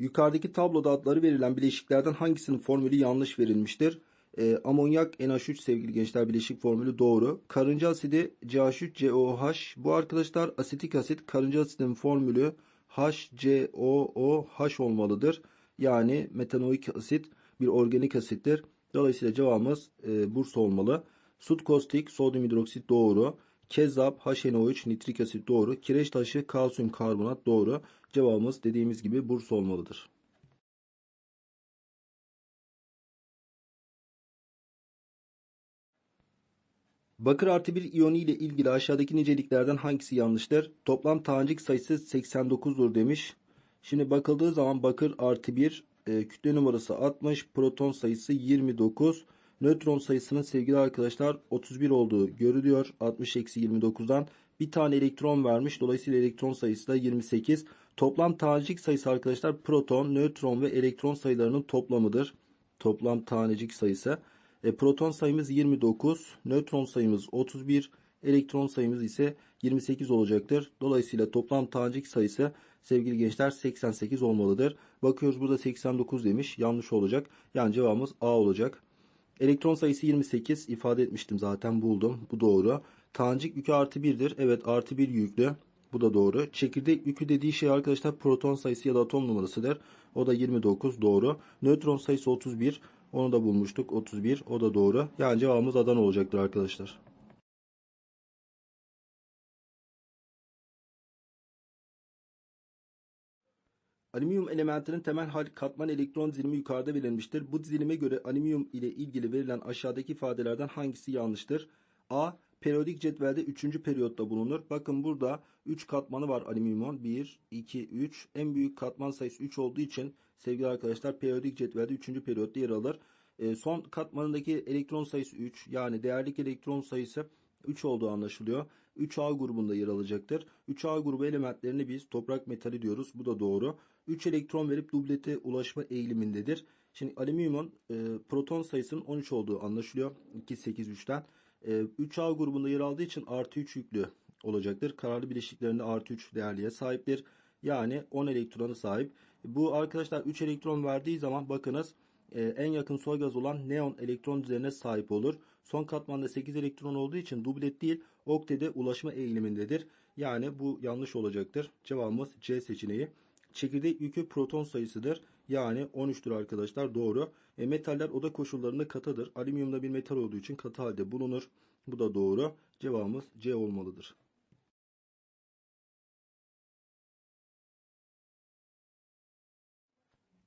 Yukarıdaki tabloda adları verilen bileşiklerden hangisinin formülü yanlış verilmiştir? E, amonyak NH3 sevgili gençler bileşik formülü doğru. Karınca asidi CH3COOH. Bu arkadaşlar asetik asit. Karınca asidinin formülü HCOOH olmalıdır. Yani metanoik asit bir organik asittir. Dolayısıyla cevabımız e, Bursa olmalı. Sut kostik, sodyum hidroksit doğru. Kezzap, HNO3, nitrik asit doğru. Kireç taşı, kalsiyum karbonat doğru. Cevabımız dediğimiz gibi Bursa olmalıdır. Bakır artı bir iyonu ile ilgili aşağıdaki niceliklerden hangisi yanlıştır? Toplam tanecik sayısı 89'dur demiş. Şimdi bakıldığı zaman bakır artı bir e, kütle numarası 60, proton sayısı 29, nötron sayısının sevgili arkadaşlar 31 olduğu görülüyor. 60 eksi 29'dan bir tane elektron vermiş. Dolayısıyla elektron sayısı da 28. Toplam tanecik sayısı arkadaşlar proton, nötron ve elektron sayılarının toplamıdır. Toplam tanecik sayısı. E, proton sayımız 29, nötron sayımız 31, elektron sayımız ise 28 olacaktır. Dolayısıyla toplam tanecik sayısı sevgili gençler 88 olmalıdır. Bakıyoruz burada 89 demiş. Yanlış olacak. Yani cevabımız A olacak. Elektron sayısı 28 ifade etmiştim zaten buldum. Bu doğru. Tanecik yükü artı 1'dir. Evet artı 1 yüklü. Bu da doğru. Çekirdek yükü dediği şey arkadaşlar proton sayısı ya da atom numarasıdır. O da 29 doğru. Nötron sayısı 31. Onu da bulmuştuk. 31. O da doğru. Yani cevabımız Adana olacaktır arkadaşlar. Alüminyum elementinin temel hal katman elektron dizilimi yukarıda verilmiştir. Bu dizilime göre alüminyum ile ilgili verilen aşağıdaki ifadelerden hangisi yanlıştır? A. Periyodik cetvelde 3. periyotta bulunur. Bakın burada 3 katmanı var alüminyumun. 1, 2, 3. En büyük katman sayısı 3 olduğu için sevgili arkadaşlar periyodik cetvelde 3. periyotta yer alır. E, son katmanındaki elektron sayısı 3. Yani değerlik elektron sayısı 3 olduğu anlaşılıyor. 3A grubunda yer alacaktır. 3A grubu elementlerini biz toprak metali diyoruz. Bu da doğru. 3 elektron verip dublete ulaşma eğilimindedir. Şimdi alüminyumun e, proton sayısının 13 olduğu anlaşılıyor. 2, 8, 3'ten. E, 3A grubunda yer aldığı için artı 3 yüklü olacaktır. Kararlı bileşiklerinde artı 3 değerliğe sahiptir. Yani 10 elektrona sahip. Bu arkadaşlar 3 elektron verdiği zaman bakınız e, en yakın soy gaz olan neon elektron düzenine sahip olur. Son katmanda 8 elektron olduğu için dublet değil oktede ulaşma eğilimindedir. Yani bu yanlış olacaktır. Cevabımız C seçeneği. Çekirdek yükü proton sayısıdır. Yani 13'tür arkadaşlar doğru. E, metaller oda koşullarında katıdır. Alüminyumda bir metal olduğu için katı halde bulunur. Bu da doğru. Cevabımız C olmalıdır.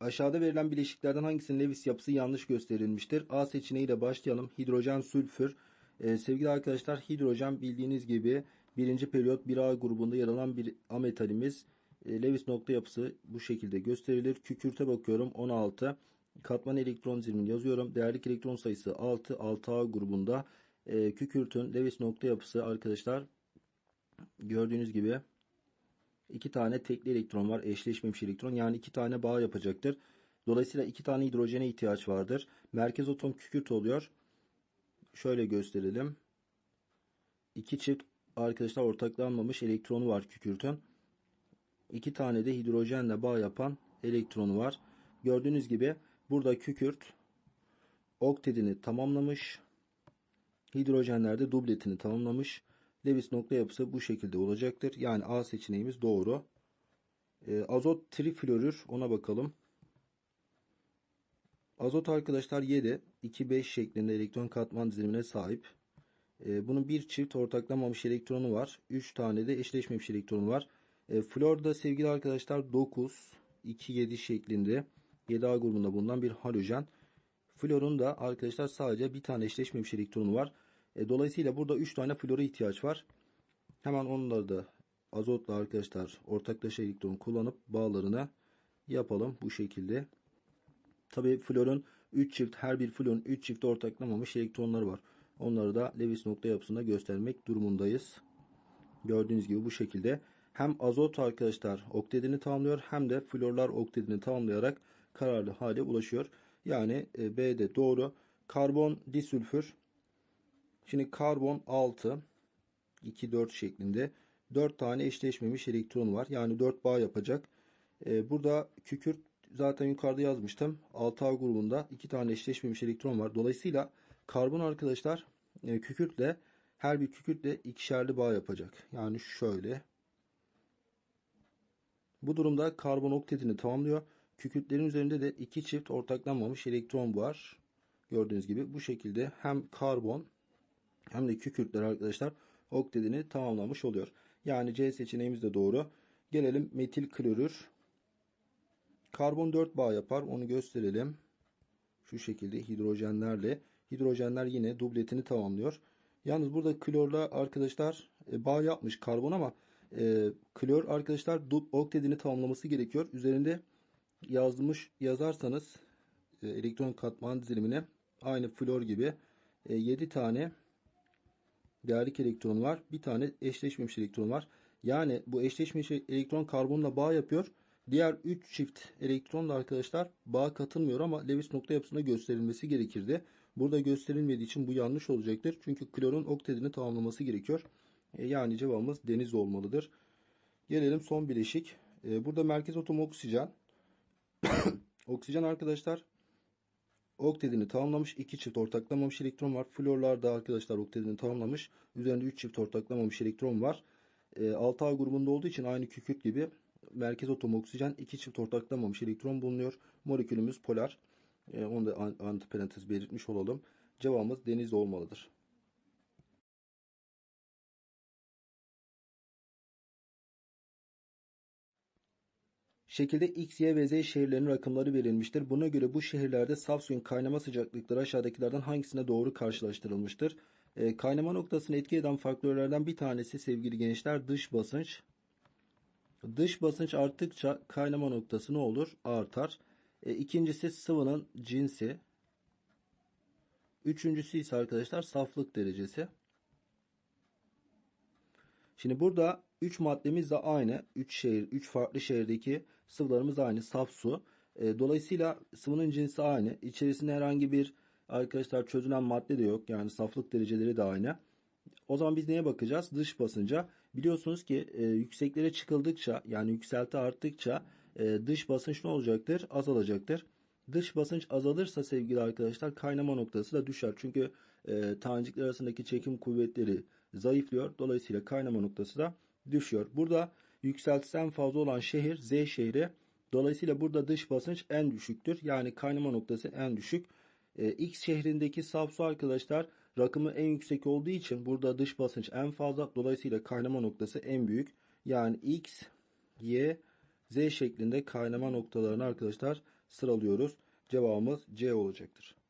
Aşağıda verilen bileşiklerden hangisinin Lewis yapısı yanlış gösterilmiştir? A seçeneğiyle başlayalım. Hidrojen, sülfür. Ee, sevgili arkadaşlar hidrojen bildiğiniz gibi birinci periyot 1A grubunda yer alan bir ametalimiz. E, Lewis nokta yapısı bu şekilde gösterilir. Kükürte bakıyorum 16. Katman elektron zilimini yazıyorum. Değerlik elektron sayısı 6. 6A grubunda. E, kükürtün Lewis nokta yapısı arkadaşlar gördüğünüz gibi iki tane tekli elektron var. Eşleşmemiş elektron. Yani iki tane bağ yapacaktır. Dolayısıyla iki tane hidrojene ihtiyaç vardır. Merkez atom kükürt oluyor. Şöyle gösterelim. İki çift arkadaşlar ortaklanmamış elektronu var kükürtün. İki tane de hidrojenle bağ yapan elektronu var. Gördüğünüz gibi burada kükürt oktedini tamamlamış. Hidrojenlerde dubletini tamamlamış. Lewis nokta yapısı bu şekilde olacaktır. Yani A seçeneğimiz doğru. E, azot triflorür ona bakalım. Azot arkadaşlar 7, 2, 5 şeklinde elektron katman dizilimine sahip. E, bunun bir çift ortaklanmamış elektronu var. 3 tane de eşleşmemiş elektronu var. E, florda sevgili arkadaşlar 9, 2, 7 şeklinde 7A grubunda bulunan bir halojen. Florun da arkadaşlar sadece bir tane eşleşmemiş elektronu var. E, dolayısıyla burada 3 tane flora ihtiyaç var. Hemen onları da azotla arkadaşlar ortaklaşa elektron kullanıp bağlarına yapalım bu şekilde. Tabi florun 3 çift her bir florun 3 çift ortaklamamış elektronları var. Onları da Lewis nokta yapısında göstermek durumundayız. Gördüğünüz gibi bu şekilde hem azot arkadaşlar oktedini tamamlıyor hem de florlar oktedini tamamlayarak kararlı hale ulaşıyor. Yani e, B'de doğru. Karbon disülfür. Şimdi karbon 6 2 4 şeklinde 4 tane eşleşmemiş elektron var. Yani 4 bağ yapacak. E, burada kükürt zaten yukarıda yazmıştım. 6A grubunda iki tane eşleşmemiş elektron var. Dolayısıyla karbon arkadaşlar e, kükürtle her bir kükürtle ikişerli bağ yapacak. Yani şöyle. Bu durumda karbon oktetini tamamlıyor. Kükürtlerin üzerinde de iki çift ortaklanmamış elektron var. Gördüğünüz gibi bu şekilde hem karbon hem de kükürtler arkadaşlar oktetini tamamlamış oluyor. Yani C seçeneğimiz de doğru. Gelelim metil klorür. Karbon 4 bağ yapar. Onu gösterelim. Şu şekilde hidrojenlerle. Hidrojenler yine dubletini tamamlıyor. Yalnız burada klorla arkadaşlar e, bağ yapmış karbon ama e, klor arkadaşlar dub oktetini tamamlaması gerekiyor. Üzerinde yazmış yazarsanız e, elektron katman dizilimine aynı flor gibi e, 7 tane değerlik elektron var. Bir tane eşleşmemiş elektron var. Yani bu eşleşmemiş elektron karbonla bağ yapıyor. Diğer 3 çift elektron da arkadaşlar bağ katılmıyor ama Lewis nokta yapısında gösterilmesi gerekirdi. Burada gösterilmediği için bu yanlış olacaktır. Çünkü klorun oktetini tamamlaması gerekiyor. E, yani cevabımız deniz olmalıdır. Gelelim son bileşik. E, burada merkez atom oksijen. oksijen arkadaşlar oktetini tamamlamış. 2 çift ortaklamamış elektron var. Florlarda arkadaşlar oktetini tamamlamış. Üzerinde 3 çift ortaklamamış elektron var. E, 6A grubunda olduğu için aynı kükürt gibi merkez atom oksijen 2 çift ortaklamamış elektron bulunuyor. Molekülümüz polar. E, onu da antiparantez belirtmiş olalım. Cevabımız deniz olmalıdır. Şekilde X, Y ve Z şehirlerinin rakımları verilmiştir. Buna göre bu şehirlerde saf suyun kaynama sıcaklıkları aşağıdakilerden hangisine doğru karşılaştırılmıştır? E, kaynama noktasını etki eden faktörlerden bir tanesi sevgili gençler dış basınç. Dış basınç arttıkça kaynama noktası ne olur? Artar. E, ikincisi sıvının cinsi. Üçüncüsü ise arkadaşlar saflık derecesi. Şimdi burada 3 maddemiz de aynı. 3 şehir, 3 farklı şehirdeki sıvılarımız aynı. Saf su. E, dolayısıyla sıvının cinsi aynı. İçerisinde herhangi bir arkadaşlar çözülen madde de yok. Yani saflık dereceleri de aynı. O zaman biz neye bakacağız? Dış basınca. Biliyorsunuz ki e, yükseklere çıkıldıkça yani yükselti arttıkça e, dış basınç ne olacaktır? Azalacaktır. Dış basınç azalırsa sevgili arkadaşlar kaynama noktası da düşer. Çünkü e, tanecikler arasındaki çekim kuvvetleri zayıflıyor. Dolayısıyla kaynama noktası da düşüyor. Burada yükseltisi en fazla olan şehir Z şehri. Dolayısıyla burada dış basınç en düşüktür. Yani kaynama noktası en düşük. E, X şehrindeki saf su arkadaşlar rakımı en yüksek olduğu için burada dış basınç en fazla. Dolayısıyla kaynama noktası en büyük. Yani X, Y, Z şeklinde kaynama noktalarını arkadaşlar sıralıyoruz. Cevabımız C olacaktır.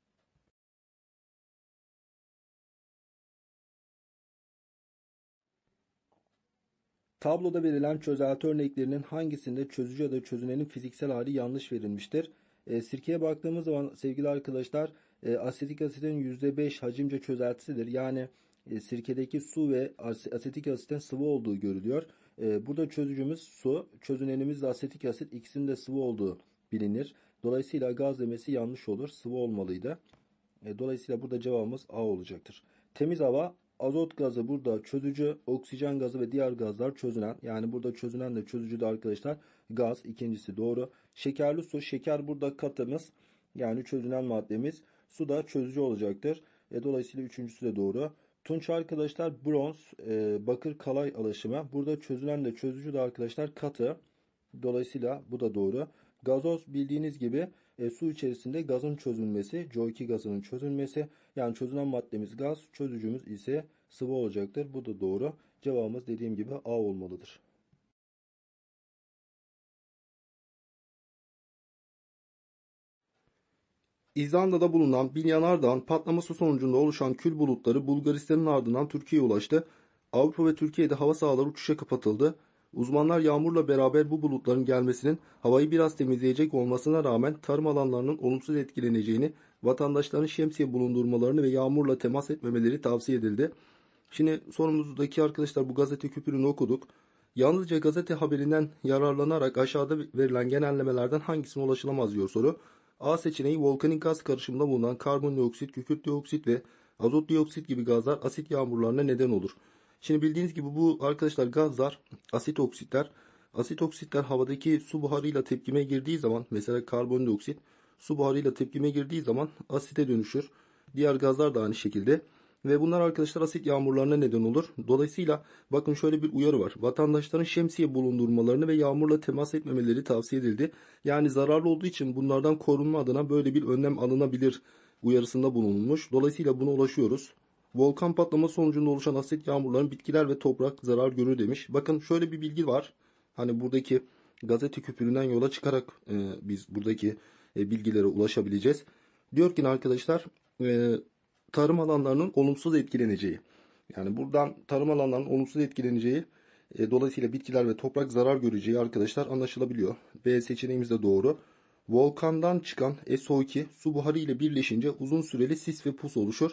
Tabloda verilen çözelti örneklerinin hangisinde çözücü ya da çözünenin fiziksel hali yanlış verilmiştir? E, sirkeye baktığımız zaman sevgili arkadaşlar e, asetik asitin %5 hacimce çözeltisidir. Yani e, sirkedeki su ve asetik asitin sıvı olduğu görülüyor. E, burada çözücümüz su, çözünenimiz de asetik asit ikisinin de sıvı olduğu bilinir. Dolayısıyla gaz demesi yanlış olur. Sıvı olmalıydı. E, dolayısıyla burada cevabımız A olacaktır. Temiz hava azot gazı burada çözücü, oksijen gazı ve diğer gazlar çözünen. Yani burada çözünen de çözücü de arkadaşlar gaz ikincisi doğru. Şekerli su, şeker burada katımız yani çözünen maddemiz. Su da çözücü olacaktır. E, dolayısıyla üçüncüsü de doğru. Tunç arkadaşlar bronz, e, bakır kalay alaşımı. Burada çözülen de çözücü de arkadaşlar katı. Dolayısıyla bu da doğru. Gazoz bildiğiniz gibi e, su içerisinde gazın çözülmesi, CO2 gazının çözülmesi. Yani çözülen maddemiz gaz, çözücümüz ise sıvı olacaktır. Bu da doğru. Cevabımız dediğim gibi A olmalıdır. İzlanda'da bulunan bir yanardağın patlaması sonucunda oluşan kül bulutları Bulgaristan'ın ardından Türkiye'ye ulaştı. Avrupa ve Türkiye'de hava sahaları uçuşa kapatıldı. Uzmanlar yağmurla beraber bu bulutların gelmesinin havayı biraz temizleyecek olmasına rağmen tarım alanlarının olumsuz etkileneceğini, vatandaşların şemsiye bulundurmalarını ve yağmurla temas etmemeleri tavsiye edildi. Şimdi sorumuzdaki arkadaşlar bu gazete küpürünü okuduk. Yalnızca gazete haberinden yararlanarak aşağıda verilen genellemelerden hangisine ulaşılamaz diyor soru. A seçeneği volkanik gaz karışımında bulunan karbondioksit, kükürt dioksit ve azot dioksit gibi gazlar asit yağmurlarına neden olur. Şimdi bildiğiniz gibi bu arkadaşlar gazlar, asit oksitler Asit oksitler havadaki su buharıyla tepkime girdiği zaman mesela karbondioksit su buharıyla tepkime girdiği zaman asite dönüşür. Diğer gazlar da aynı şekilde. Ve bunlar arkadaşlar asit yağmurlarına neden olur. Dolayısıyla bakın şöyle bir uyarı var. Vatandaşların şemsiye bulundurmalarını ve yağmurla temas etmemeleri tavsiye edildi. Yani zararlı olduğu için bunlardan korunma adına böyle bir önlem alınabilir uyarısında bulunulmuş. Dolayısıyla buna ulaşıyoruz. Volkan patlaması sonucunda oluşan asit yağmurların bitkiler ve toprak zarar görür demiş. Bakın şöyle bir bilgi var. Hani buradaki gazete küpüründen yola çıkarak e, biz buradaki e, bilgilere ulaşabileceğiz. Diyor ki arkadaşlar e, tarım alanlarının olumsuz etkileneceği. Yani buradan tarım alanlarının olumsuz etkileneceği e, dolayısıyla bitkiler ve toprak zarar göreceği arkadaşlar anlaşılabiliyor. B seçeneğimiz de doğru. Volkandan çıkan SO2 su buharı ile birleşince uzun süreli sis ve pus oluşur.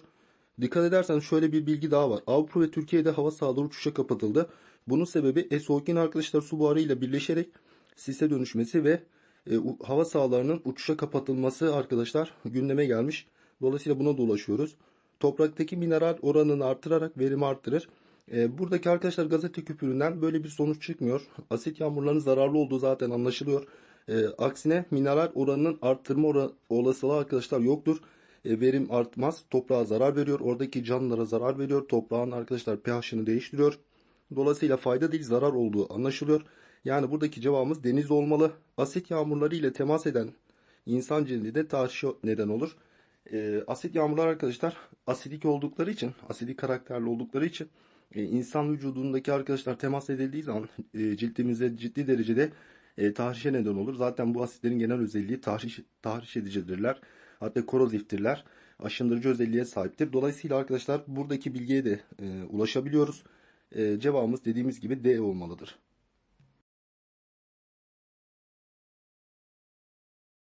Dikkat ederseniz şöyle bir bilgi daha var. Avrupa ve Türkiye'de hava sahaları uçuşa kapatıldı. Bunun sebebi SO2'nin arkadaşlar su buharı ile birleşerek sise dönüşmesi ve e, hava sahalarının uçuşa kapatılması arkadaşlar gündeme gelmiş. Dolayısıyla buna da ulaşıyoruz. Topraktaki mineral oranını artırarak verimi arttırır. E, buradaki arkadaşlar gazete küpüründen böyle bir sonuç çıkmıyor. Asit yağmurlarının zararlı olduğu zaten anlaşılıyor. E, aksine mineral oranının arttırma ora- olasılığı arkadaşlar yoktur. E, verim artmaz. Toprağa zarar veriyor. Oradaki canlılara zarar veriyor. Toprağın arkadaşlar pH'ını değiştiriyor. Dolayısıyla fayda değil zarar olduğu anlaşılıyor. Yani buradaki cevabımız deniz olmalı. Asit yağmurları ile temas eden insan cildi de tahrişe neden olur. E, asit yağmurlar arkadaşlar asidik oldukları için, asidik karakterli oldukları için e, insan vücudundaki arkadaşlar temas edildiği zaman e, cildimize ciddi derecede e, tahrişe neden olur. Zaten bu asitlerin genel özelliği tahriş, tahriş edicidirler. Hatta koroziftirler. Aşındırıcı özelliğe sahiptir. Dolayısıyla arkadaşlar buradaki bilgiye de e, ulaşabiliyoruz. E, cevabımız dediğimiz gibi D olmalıdır.